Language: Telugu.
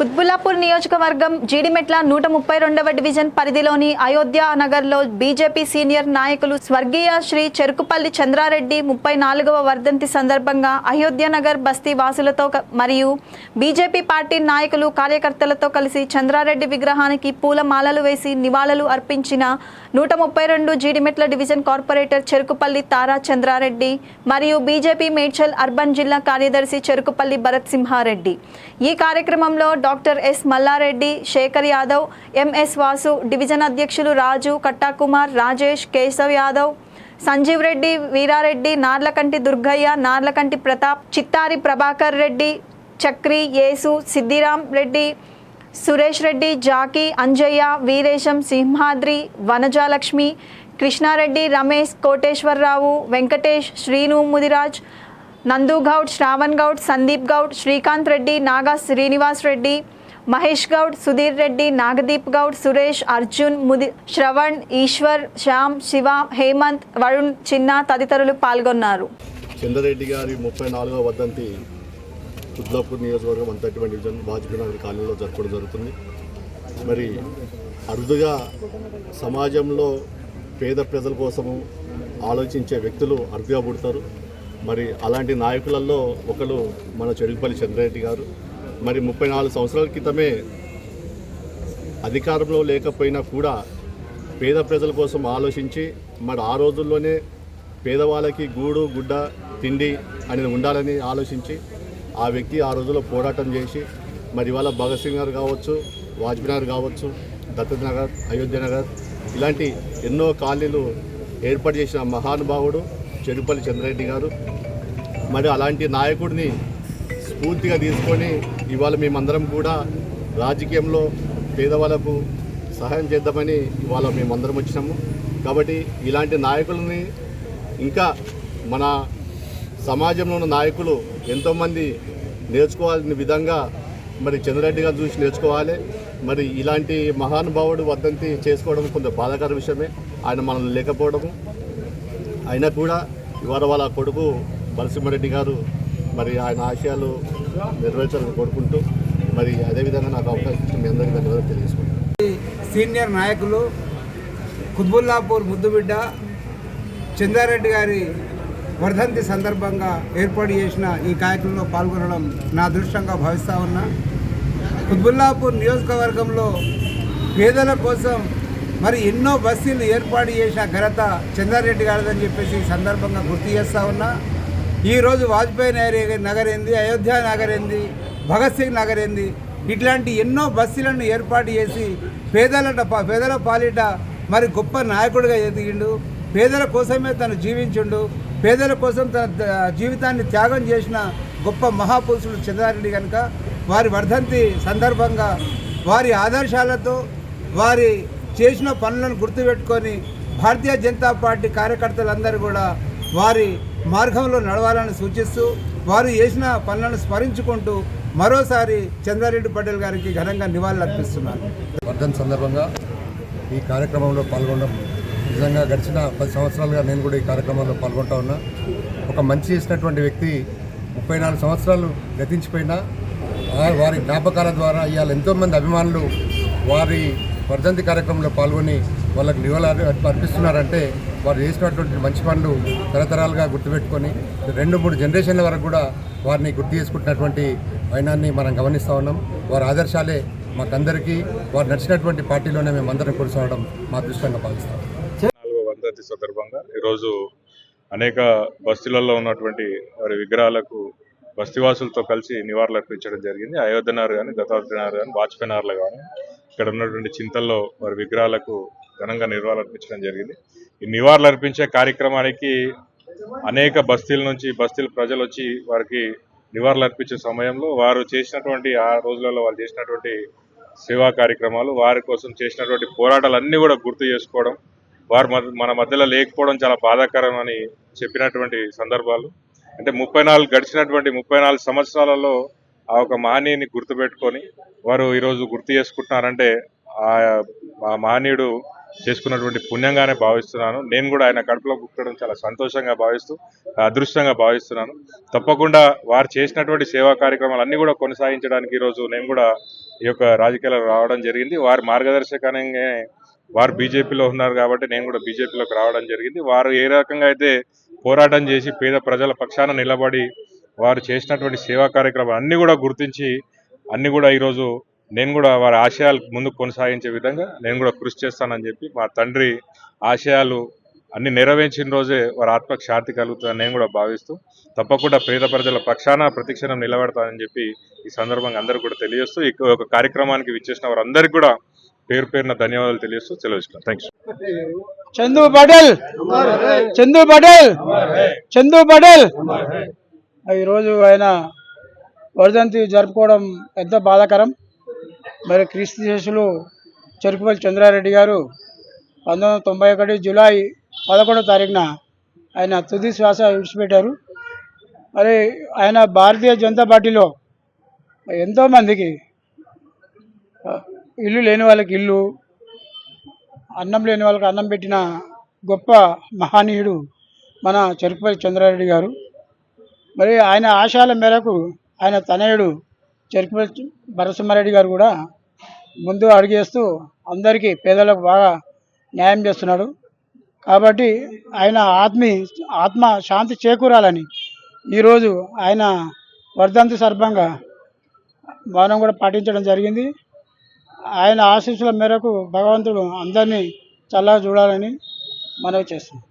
కుత్బుల్లాపూర్ నియోజకవర్గం జీడిమెట్ల నూట ముప్పై రెండవ డివిజన్ పరిధిలోని అయోధ్య నగర్లో బీజేపీ సీనియర్ నాయకులు స్వర్గీయ శ్రీ చెరుకుపల్లి చంద్రారెడ్డి ముప్పై నాలుగవ వర్ధంతి సందర్భంగా అయోధ్య నగర్ బస్తీ వాసులతో మరియు బీజేపీ పార్టీ నాయకులు కార్యకర్తలతో కలిసి చంద్రారెడ్డి విగ్రహానికి పూలమాలలు వేసి నివాళులు అర్పించిన నూట ముప్పై రెండు జీడిమెట్ల డివిజన్ కార్పొరేటర్ చెరుకుపల్లి తారా చంద్రారెడ్డి మరియు బీజేపీ మేడ్చల్ అర్బన్ జిల్లా కార్యదర్శి చెరుకుపల్లి భరత్ సింహారెడ్డి. ఈ కార్యక్రమంలో doctor S Malla Reddy Shekar Yadav MS Vasu division అధ్యక్షులు రాజు కట్టాకుమార్ రాజేష్ కేశవ్ యాదవ్ సంజీవ్ రెడ్డి వీరారెడ్డి నార్లకంటి దుర్గయ్య నార్లకంటి ప్రతాప్ చిత్తారి ప్రభాకర్ రెడ్డి చక్రి యేసు సిద్ధిరాం రెడ్డి సురేష్ రెడ్డి జాకీ అంజయ్య వీరేశం సింహాద్రి వనజాలక్ష్మి కృష్ణారెడ్డి రమేష్ కోటేశ్వరరావు వెంకటేష్ శ్రీను ముదిరాజ్ నందు గౌడ్ శ్రావణ్ గౌడ్ సందీప్ గౌడ్ శ్రీకాంత్ రెడ్డి నాగా శ్రీనివాస్ రెడ్డి మహేష్ గౌడ్ సుధీర్ రెడ్డి నాగదీప్ గౌడ్ సురేష్ అర్జున్ ముది శ్రవణ్ ఈశ్వర్ శ్యామ్ శివ హేమంత్ వరుణ్ చిన్న తదితరులు పాల్గొన్నారు. చంద్రరెడ్డి గారి ముప్పై నాలుగవ వర్ధంతి కుద్లాపూర్ నియోజకవర్గం one thirty one division Vajpayee Nagar కాలనీలో జరపడం జరుగుతుంది. మరి అరుదుగా సమాజంలో పేద ప్రజల కోసము ఆలోచించే వ్యక్తులు అరుదుగా పుడతారు. మరి అలాంటి నాయకులలో ఒకరు మన చెడుగుపల్లి చంద్రరెడ్డి గారు. మరి ముప్పై నాలుగు సంవత్సరాల క్రితమే అధికారంలో లేకపోయినా కూడా పేద ప్రజల కోసం ఆలోచించి మరి ఆ రోజుల్లోనే పేదవాళ్ళకి గూడు గుడ్డ తిండి అనేది ఉండాలని ఆలోచించి ఆ వ్యక్తి ఆ రోజుల్లో పోరాటం చేసి మరి ఇవాళ భగత్ సింగ్ గారు కావచ్చు వాజ్పేయి నగర్ కావచ్చు దత్తత్ నగర్ అయోధ్య నగర్ ఇలాంటి ఎన్నో కాలనీలు ఏర్పాటు చేసిన మహానుభావుడు చెరుపల్లి చంద్రరెడ్డి గారు. మరి అలాంటి నాయకుడిని స్ఫూర్తిగా తీసుకొని ఇవాళ మేమందరం కూడా రాజకీయంలో పేదవాళ్ళకు సహాయం చేద్దామని ఇవాళ మేమందరం వచ్చినాము. కాబట్టి ఇలాంటి నాయకులని ఇంకా మన సమాజంలో ఉన్న నాయకులు ఎంతోమంది నేర్చుకోవాల్సిన విధంగా మరి చంద్రరెడ్డి గారు చూసి నేర్చుకోవాలి. మరి ఇలాంటి మహానుభావుడు వర్ధంతి చేసుకోవడం కొంత బాధాకర విషయమే. ఆయన మనం లేకపోవడము. అయినా కూడా ఇవాళ వాళ్ళ కొడుకు నరసింహారెడ్డి గారు మరి ఆయన ఆశయాలు నెరవేర్చాలని కోరుకుంటూ మరి అదేవిధంగా నాకు అవకాశం ఇచ్చిన మీ అందరికీ ధన్యవాదాలు తెలియజేసుకుంటాను సీనియర్ నాయకులు కుత్బుల్లాపూర్ ముద్దుబిడ్డ చందారెడ్డి గారి వర్ధంతి సందర్భంగా ఏర్పాటు చేసిన ఈ కార్యక్రమంలో పాల్గొనడం నా అదృష్టంగా భావిస్తా ఉన్నా. కుత్బుల్లాపూర్ నియోజకవర్గంలో పేదల కోసం మరి ఎన్నో బస్సులు ఏర్పాటు చేసిన ఘనత చంద్రారెడ్డి గారిదని చెప్పేసి ఈ సందర్భంగా గుర్తు చేస్తా ఉన్నా. ఈరోజు వాజ్పేయి నగర్ నగర్ ఏంది అయోధ్య నగర్ ఏంది భగత్ సింగ్ నగర్ ఏంది ఇట్లాంటి ఎన్నో బస్సులను ఏర్పాటు చేసి పేదలట పేదల పాలిట మరి గొప్ప నాయకుడిగా ఎదిగిండు. పేదల కోసమే తను జీవించుండు. పేదల కోసం తన జీవితాన్ని త్యాగం చేసిన గొప్ప మహాపురుషుడు చంద్రారెడ్డి కనుక వారి వర్ధంతి సందర్భంగా వారి ఆదర్శాలతో వారి చేసిన పనులను గుర్తుపెట్టుకొని భారతీయ జనతా పార్టీ కార్యకర్తలందరూ కూడా వారి మార్గంలో నడవాలని సూచిస్తూ వారు చేసిన పనులను స్మరించుకుంటూ మరోసారి చంద్రారెడ్డి పటేల్ గారికి ఘనంగా నివాళులు అర్పిస్తున్నారు. వర్ధన్ సందర్భంగా ఈ కార్యక్రమంలో పాల్గొనడం నిజంగా గడిచిన పది సంవత్సరాలుగా నేను కూడా ఈ కార్యక్రమంలో పాల్గొంటా ఉన్నా. ఒక మంచి చేసినటువంటి వ్యక్తి ముప్పై నాలుగు సంవత్సరాలు గతించిపోయినా వారి జ్ఞాపకాల ద్వారా ఇవాళ ఎంతోమంది అభిమానులు వారి వర్ధంతి కార్యక్రమంలో పాల్గొని వాళ్ళకి నివాళులు అర్పిస్తున్నారంటే వారు చేసినటువంటి మంచి పనులు తరతరాలుగా గుర్తుపెట్టుకొని రెండు మూడు జనరేషన్ల వరకు కూడా వారిని గుర్తు చేసుకుంటున్నటువంటి వైనాన్ని మనం గమనిస్తూ ఉన్నాం. వారి ఆదర్శాలే మాకందరికీ వారు నడిచినటువంటి పార్టీలోనే మేము అందరం కొనసాగడం మా దృష్టంగా భావిస్తాం. నాలుగో వర్ధంతి సందర్భంగా ఈరోజు అనేక బస్తీలలో ఉన్నటువంటి వారి విగ్రహాలకు బస్తీవాసులతో కలిసి నివాళులు అర్పించడం జరిగింది. అయోధ్యనారు కానీ దత్తాత్రేయనారు కానీ వాజ్పేయినారులు కానీ ఇక్కడ ఉన్నటువంటి చింతల్లో వారి విగ్రహాలకు ఘనంగా నివాళులు అర్పించడం జరిగింది. ఈ నివాళులు అర్పించే కార్యక్రమానికి అనేక బస్తీల నుంచి బస్తీల ప్రజలు వచ్చి వారికి నివాళులు అర్పించే సమయంలో వారు చేసినటువంటి ఆ రోజులలో వాళ్ళు చేసినటువంటి సేవా కార్యక్రమాలు వారి కోసం చేసినటువంటి పోరాటాలన్నీ కూడా గుర్తు చేసుకోవడం వారు మన మధ్యలో లేకపోవడం చాలా బాధాకరం అని చెప్పినటువంటి సందర్భాలు. అంటే ముప్పై నాలుగు గడిచినటువంటి ముప్పై నాలుగు సంవత్సరాలలో ఆ ఒక మహనీయుని గుర్తుపెట్టుకొని వారు ఈరోజు గుర్తు చేసుకుంటున్నారంటే ఆ ఆ మహనీయుడు చేసుకున్నటువంటి పుణ్యంగానే భావిస్తున్నాను. నేను కూడా ఆయన కడుపులో పుట్టడం చాలా సంతోషంగా భావిస్తూ అదృష్టంగా భావిస్తున్నాను. తప్పకుండా వారు చేసినటువంటి సేవా కార్యక్రమాలు అన్నీ కూడా కొనసాగించడానికి ఈరోజు నేను కూడా ఈ యొక్క రాజకీయాలు రావడం జరిగింది. వారి మార్గదర్శకంగానే వారు బీజేపీలో ఉన్నారు కాబట్టి నేను కూడా బీజేపీలోకి రావడం జరిగింది. వారు ఏ రకంగా అయితే పోరాటం చేసి పేద ప్రజల పక్షాన నిలబడి వారు చేసినటువంటి సేవా కార్యక్రమాలు అన్నీ కూడా గుర్తించి అన్ని కూడా ఈరోజు నేను కూడా వారి ఆశయాలు ముందుకు కొనసాగించే విధంగా నేను కూడా కృషి చేస్తానని చెప్పి మా తండ్రి ఆశయాలు అన్ని నెరవేర్చిన రోజే వారి ఆత్మకు శాంతి కలుగుతుందని నేను కూడా భావిస్తూ తప్పకుండా పేద ప్రజల పక్షాన ప్రతిక్షణం నిలబడతానని చెప్పి ఈ సందర్భంగా అందరూ కూడా తెలియజేస్తూ ఈ కార్యక్రమానికి విచ్చేసిన వారందరికీ కూడా పేరు పేరున ధన్యవాదాలు తెలియజేస్తూ సెలవు థ్యాంక్స్ చందు పటేల్. చందు పటేల్. చందు పటేల్. ఈరోజు ఆయన వర్ధంతి జరుపుకోవడం ఎంత బాధాకరం. మరి క్రీస్తు శేషులు చెరుకుపల్లి చంద్రారెడ్డి గారు పంతొమ్మిది తొంభై ఒకటి జూలై పదకొండవ తారీఖున ఆయన తుది శ్వాస విడిచిపెట్టారు. మరి ఆయన భారతీయ జనతా పార్టీలో ఎంతోమందికి ఇల్లు లేని వాళ్ళకి ఇల్లు అన్నం లేని వాళ్ళకి అన్నం పెట్టిన గొప్ప మహనీయుడు మన చెరుకుపల్లి చంద్రారెడ్డి గారు. మరి ఆయన ఆశయాల మేరకు ఆయన తనయుడు చెరుకుపల్లి భరసింహారెడ్డి గారు కూడా ముందు అడిగేస్తూ అందరికీ పేదలకు బాగా న్యాయం చేస్తున్నాడు. కాబట్టి ఆయన ఆత్మి ఆత్మ శాంతి చేకూరాలని ఈరోజు ఆయన వర్ధంతి సర్భంగా మౌనం కూడా పాటించడం జరిగింది. ఆయన ఆశీస్సుల మేరకు భగవంతుడు అందరినీ చల్లగా చూడాలని మనవి చేస్తున్నాం.